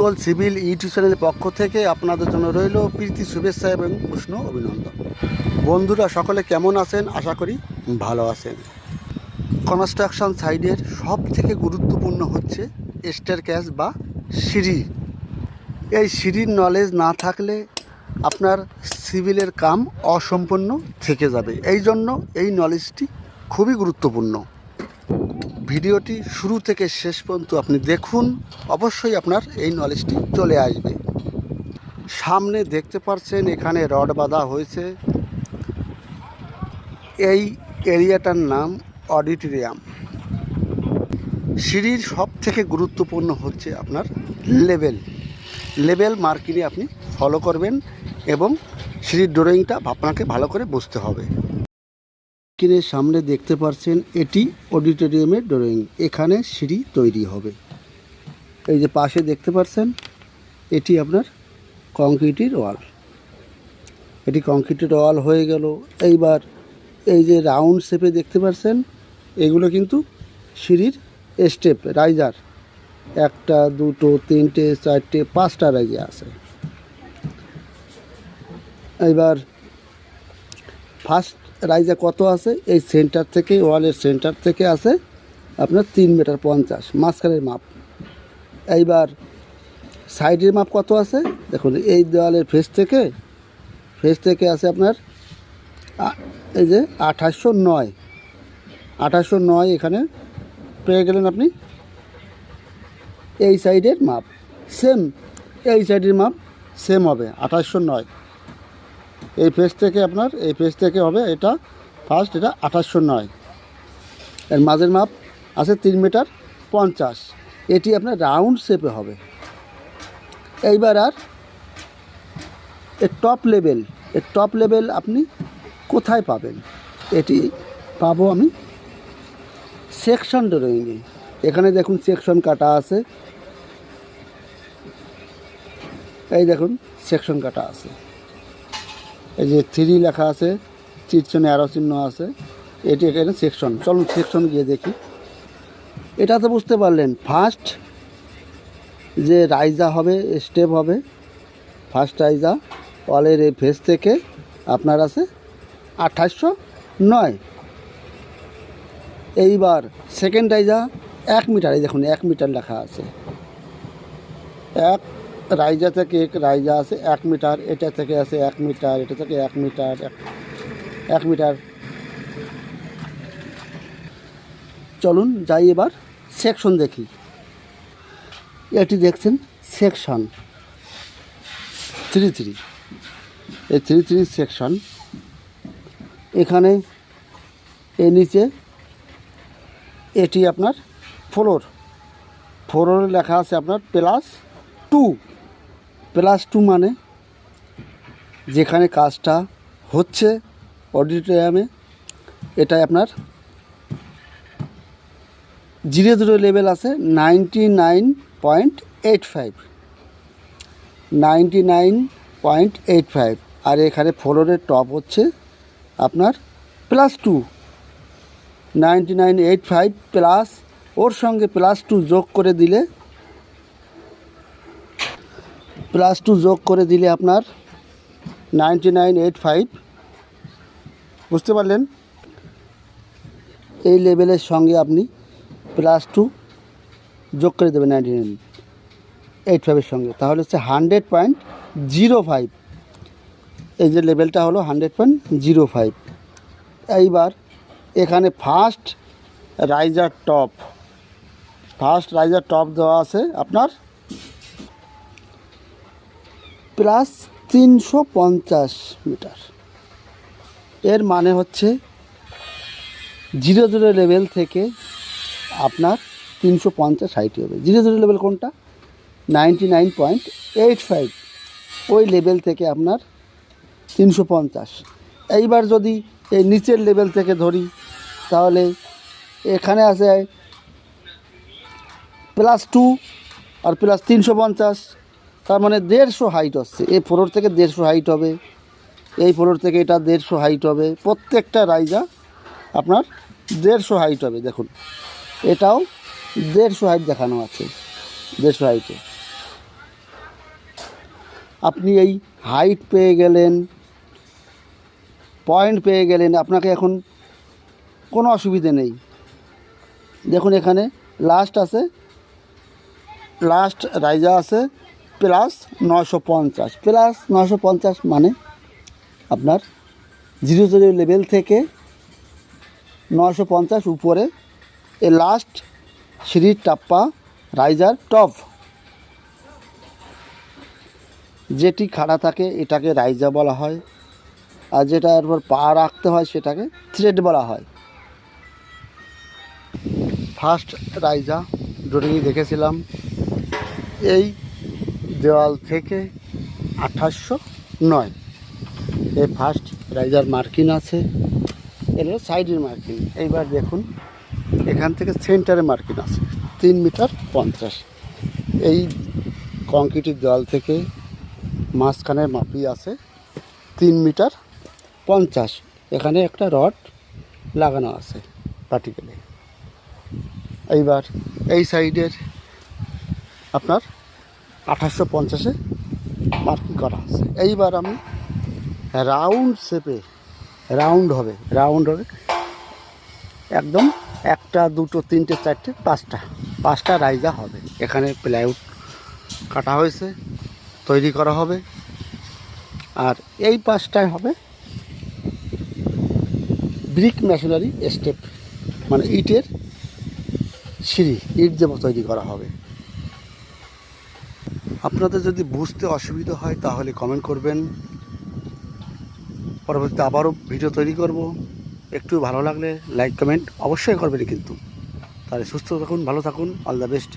গোল civil YouTube চ্যানেলের পক্ষ থেকে আপনাদের জন্য রইল প্রীতি শুভেচ্ছা এবং উষ্ণ অভিনন্দন। বন্ধুরা, সকলে কেমন আছেন? আশা করি ভালো আছেন। কনস্ট্রাকশন সাইডের সব থেকে গুরুত্বপূর্ণ হচ্ছে স্টার ক্যাশ বা সিঁড়ি। এই সিঁড়ির নলেজ না থাকলে আপনার সিভিলের কাম অসম্পূর্ণ থেকে যাবে। এই জন্য এই নলেজটি খুবই গুরুত্বপূর্ণ। ভিডিওটি শুরু থেকে শেষ পর্যন্ত আপনি দেখুন, অবশ্যই আপনার এই নলেজটি চলে আসবে। সামনে দেখতে পাচ্ছেন এখানে রড বাঁধা হয়েছে। এই এরিয়াটার নাম অডিটোরিয়াম। সিঁড়ির সব থেকে গুরুত্বপূর্ণ হচ্ছে আপনার লেভেল লেভেল মার্কিংয়ে আপনি ফলো করবেন এবং সিঁড়ির ড্রয়িংটা আপনাকে ভালো করে বুঝতে হবে। স্ক্রিনের সামনে দেখতে পাচ্ছেন এটি অডিটোরিয়ামের ড্রয়িং। এখানে সিঁড়ি তৈরি হবে। এই যে পাশে দেখতে পাচ্ছেন এটি আপনার কংক্রিটের ওয়াল। এটি কংক্রিটের ওয়াল হয়ে গেল। এইবার এই যে রাউন্ড শেপে দেখতে পাচ্ছেন এগুলো কিন্তু সিঁড়ির স্টেপ, রাইজার। একটা, দুটো, তিনটে, চারটে, পাঁচটা রাইজে আছে। এবার ফার্স্ট রাইজে কত আছে? এই সেন্টার থেকে, ওয়ালের সেন্টার থেকে আছে আপনার তিন মিটার পঞ্চাশ, মাঝখানের মাপ। এইবার সাইডের মাপ কত আছে? দেখুন, এই দেওয়ালের ফেস থেকে ফেস থেকে আছে আপনার এই যে আঠাশশো নয়। আঠাশশো নয় এখানে পেয়ে গেলেন আপনি। এই সাইডের মাপ সেম এই সাইডের মাপ সেম হবে, আঠাশশো নয়। এই পেজ থেকে আপনার, এই পেজ থেকে হবে এটা ফার্স্ট এটা আঠাশশো নয়। এর মাঝের মাপ আছে তিন মিটার পঞ্চাশ। এটি আপনার রাউন্ড শেপে হবে। এইবার আর এর টপ লেভেল এর টপ লেভেল আপনি কোথায় পাবেন? এটি পাবো আমি সেকশন ড্রয়িংয়ে এখানে দেখুন সেকশন কাটা আছে। এই দেখুন সেকশন কাটা আছে। এই যে থ্রি লেখা আছে চিরচনে অ্যারো চিহ্ন আছে, এটি এখানে সেকশন চলুন সেকশন গিয়ে দেখি। এটা তো বুঝতে পারলেন ফার্স্ট যে রাইজা হবে স্টেপ হবে ফার্স্ট রাইজা অলের এই ফেস থেকে আপনার আছে আঠাশশো নয়। এইবার সেকেন্ড রাইজা, এক মিটার এই দেখুন, এক মিটার লেখা আছে। এক রাইজা থেকে রাইজা আছে, এক মিটার, এটা থেকে আছে এক মিটার, এটা থেকে এক মিটার, এক- মিটার। চলুন যাই এবার সেকশন দেখি। এটি দেখছেন সেকশন থ্রি থ্রি এই থ্রি থ্রি সেকশন এখানে, এর নিচে, এটি আপনার ফ্লোর ফ্লোরে লেখা আছে আপনার প্লাস টু প্লাস টু মানে যেখানে কাজটা হচ্ছে অডিটোরিয়ামে এটাই আপনার জিরো জিরো লেভেল আছে ninety nine point eight five ninety nine point eight five আর এখানে ফ্লোরের টপ হচ্ছে আপনার plus two ninety nine eight five plus ওর সঙ্গে প্লাস টু যোগ করে দিলে প্লাস টু যোগ করে দিলে আপনার নাইনটি নাইন এইট ফাইভ বুঝতে পারলেন? এই লেভেলের সঙ্গে আপনি প্লাস টু যোগ করে দেবেন নাইনটি নাইন এইট ফাইভের সঙ্গে। তাহলে হচ্ছে হান্ড্রেড পয়েন্ট জিরো ফাইভ এই যে লেভেলটা হলো হান্ড্রেড পয়েন্ট জিরো ফাইভ এইবার এখানে first riser top first riser top দেওয়া আছে আপনার প্লাস তিনশো পঞ্চাশ মিটার। এর মানে হচ্ছে জিরো জিরো লেভেল থেকে আপনার তিনশো পঞ্চাশ হাইট হবে। জিরো জিরো লেভেল কোনটা? Ninety nine point eight five. ওই লেভেল থেকে আপনার তিনশো পঞ্চাশ। এইবার যদি এই নিচের লেভেল থেকে ধরি, তাহলে এখানে আছে প্লাস টু আর প্লাস তিনশো পঞ্চাশ। তার মানে দেড়শো হাইট হচ্ছে। এই ফ্লোর থেকে দেড়শো হাইট হবে। এই ফ্লোর থেকে এটা দেড়শো হাইট হবে। প্রত্যেকটা রাইজা আপনার দেড়শো হাইট হবে, দেখুন। এটাও দেড়শো হাইট দেখানো আছে, দেড়শো হাইটে আপনি এই হাইট পেয়ে গেলেন পয়েন্ট পেয়ে গেলেন, আপনাকে এখন কোনো অসুবিধে নেই। দেখুন এখানে লাস্ট আছে লাস্ট রাইজা আছে প্লাস নশো পঞ্চাশ। প্লাস নশো পঞ্চাশ মানে আপনার জিরো জিরো লেভেল থেকে নশো পঞ্চাশ উপরে এ লাস্ট সিঁড়ির টাপ্পা রাইজার টপ যেটি খাড়া থাকে এটাকে রাইজা বলা হয়। আর যেটা এরপর পা রাখতে হয় সেটাকে থ্রেড বলা হয়। ফার্স্ট রাইজা ড্রয়িংয়ে দেখেছিলাম। এই দেওয়াল থেকে আঠাশশো নয়। এ ফার্স্ট রাইজার মার্কিন আছে। এর সাইডের মার্কিন। এইবার দেখুন, এখান থেকে সেন্টারে মার্কিন আছে, তিন মিটার পঞ্চাশ। এই কংক্রিটের দেওয়াল থেকে মাঝখানের মাপি আছে, তিন মিটার পঞ্চাশ। এখানে একটা রড লাগানো আছে পার্টিকেলে এইবার এই সাইডের আপনার আঠাশশো পঞ্চাশে মার্কিং করা আছে এইবার আমি রাউন্ড শেপে, রাউন্ড হবে রাউন্ড হবে। একদম একটা, দুটো, তিনটে, চারটে, পাঁচটা পাঁচটা রাইজা হবে। এখানে প্লাইউড কাটা হয়েছে, তৈরি করা হবে। আর এই পাঁচটায় হবে ব্রিক মেশিনারি স্টেপ মানে ইটের সিঁড়ি, ইট যেমন তৈরি করা হবে। আপনাদের যদি বুঝতে অসুবিধা হয় তাহলে কমেন্ট করবেন। পরবর্তীতে আবারও ভিডিও তৈরি করব। একটু ভালো লাগলে লাইক কমেন্ট অবশ্যই করবেন কিন্তু। তাহলে সুস্থ থাকুন, ভালো থাকুন অল দ্য বেস্ট